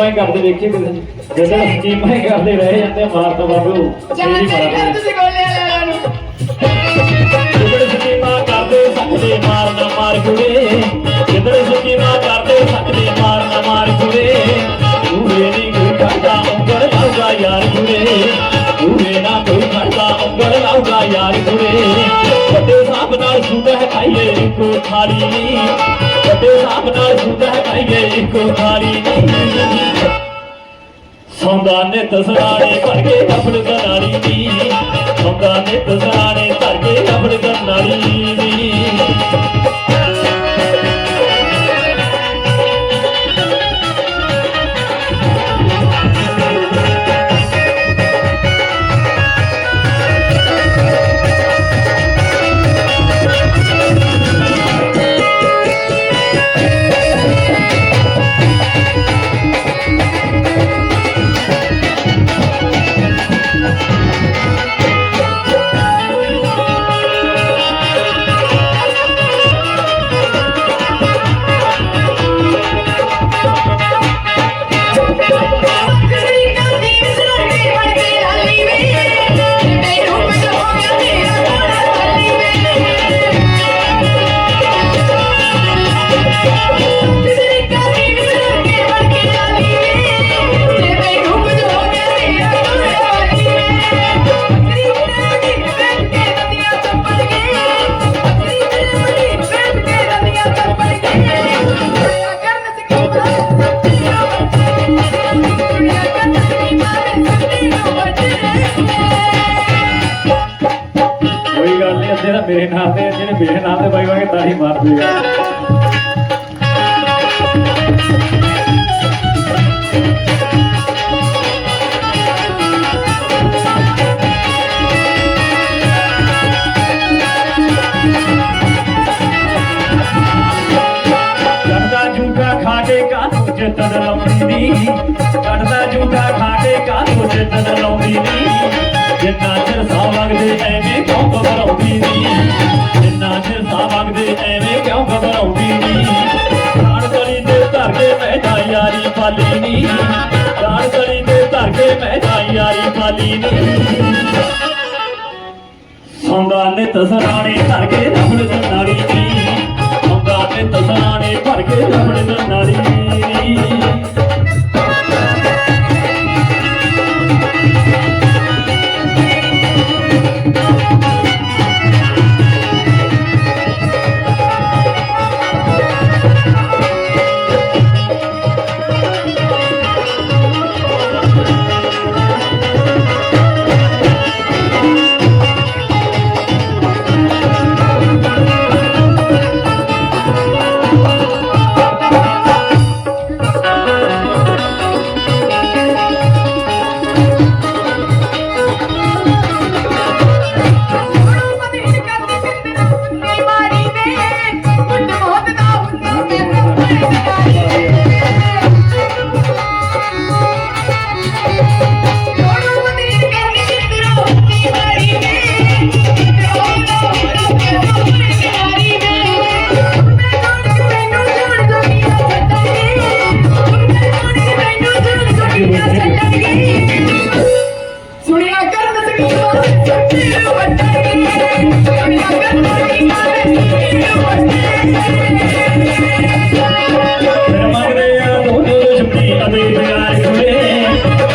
ਸਕੀਮਾਂ ਹੀ ਕਰਦੇ ਤੁਸੀਂ ਜਦੋਂ ਸਕੀਮਾਂ ਹੀ ਕਰਦੇ ਰਹੇ ਜਾਂਦੇ ਮਾਰ ਤੋਂ ਬਾਬੂ ਜਮਾਂ ਚੜੀ ਕਰ ਤੁਸੀਂ ਗੋਲੇ ਵਾਲਿਆਂ ਨੂੰ। ਜਿੱਦੜ ਸਕੀਮਾਂ ਕਰਦੇ ਸਕਦੇ ਮਾਰ ਨਾ ਮਾਰ ਕੁੜੇ ਜਿੱਦੜ ਸਕੀਮਾਂ ਕਰਦੇ ਸਕਦੇ ਮਾਰ ਨਾ ਮਾਰ ਕੁੜੇ ਤੂਰੇ ਨਹੀਂ ਕੋਈ ਖੜਦਾ ਉਂਗਲ ਲਾਊਗਾ ਯਾਰ ਕੁੜੇ ਤੂਰੇ ਨਾ ਕੋਈ ਖੜਦਾ ਉਂਗਲ ਲਾਊਗਾ ਯਾਰ ਕੁੜੇ ਇੱਕੋ ਥਾਲੀ ਨਹੀਂ ਵੱਡੇ ਸਾਹਿਬ ਨਾਲ ਸੁਦਾ ਹੈ ਇੱਕੋ ਥਾਲੀ ਨਹੀਂ ਸੌਂਦਾ ਨਿਤ ਸਰਾਣੇ ਭਰ ਕੇ ਆਪਣ ਗਨਾਰੀ ਦੀ ਸੌਂਦਾ ਨਿਤ ਸਰਾਣੇ ਭਰ ਕੇ ਆਪਣ ਗਨਾਰੀ ਮੇਰੇ ਨਾਲ ਤੇ ਜਿਹੜੇ ਮੇਰੇ ਨਾਲ ਤੇ ਬਾਈ ਵਾਂਗੇ ਤਾੜੀ ਮਾਰ ਦੇਗਾ ਕੱਢਦਾ ਜੂਠਾ ਯਾਰੀ ਪਾਲੀ ਨੀ। ਪ੍ਰਾਣ ਗਲੀ ਦੇ ਧਰ ਕੇ ਮੈਂ ਤਾਂ ਯਾਰੀ ਪਾਲੀ ਨੀ। ਸੌਂਦਾ ਨਿਤ ਸਰਾਣੇ ਧਰ ਕੇ ਰਬੜ ਨਾੜੀ ਨੀ। ਸੌਂਦਾ ਨਿਤ ਸਰਾਣੇ ਭਰ ਕੇ ਰਬੜ ਨਾੜੀ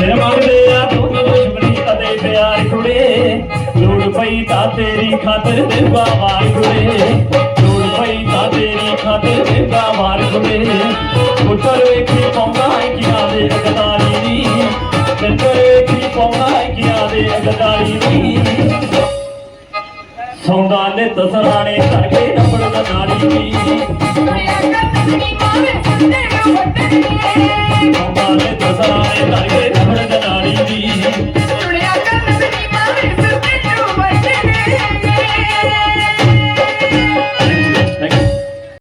ਫਿਰ ਮੰਗਦੇ ਆ ਦੋਨੋਂ ਦੁਸ਼ਮਣੀ ਅਤੇ ਪਿਆਰ ਕੁੜੇ ਲੋੜ ਪਈ ਤਾਂ ਤੇਰੀ ਖਾਤਰ ਦੇਵਾ ਮਾਰ ਕੁੜੇ ਲੋੜ ਪਈ ਤਾਂ ਤੇਰੀ ਖਾਤਰ ਦੇਵਾ ਮਾਰ ਕੁੜੇ ਪੁੱਤਰ ਵੇਖੀ ਪਾਉਂਦਾ ਹੈ ਕਿਆਂ ਦੇ ਅਗਦਾਰੀ ਨੀ। ਪੁੱਤਰ ਵੇਖੀ ਪਾਉਂਦਾ ਹੈ ਕਿਆਂ ਦੇ ਅਗਦਾਰੀ ਨੀ। ਸੌਂਦਾ ਨਿਤ ਸਰਾਣੇ ਧਰ ਕੇ ਰਬੜ ਦਾ ਨਾੜੀ ਨੀ ਸੁਣਿਆ ਕਰਨ ਸਕੀ ਮਾਰੇ ਸੱਚੀ ਨੂੰ ਵੱਟਾਂਗੀ ਸੌਂਦਾ ਨਿਤ ਸਰਾਣੇ ਧਰ ਕੇ ਰਬੜ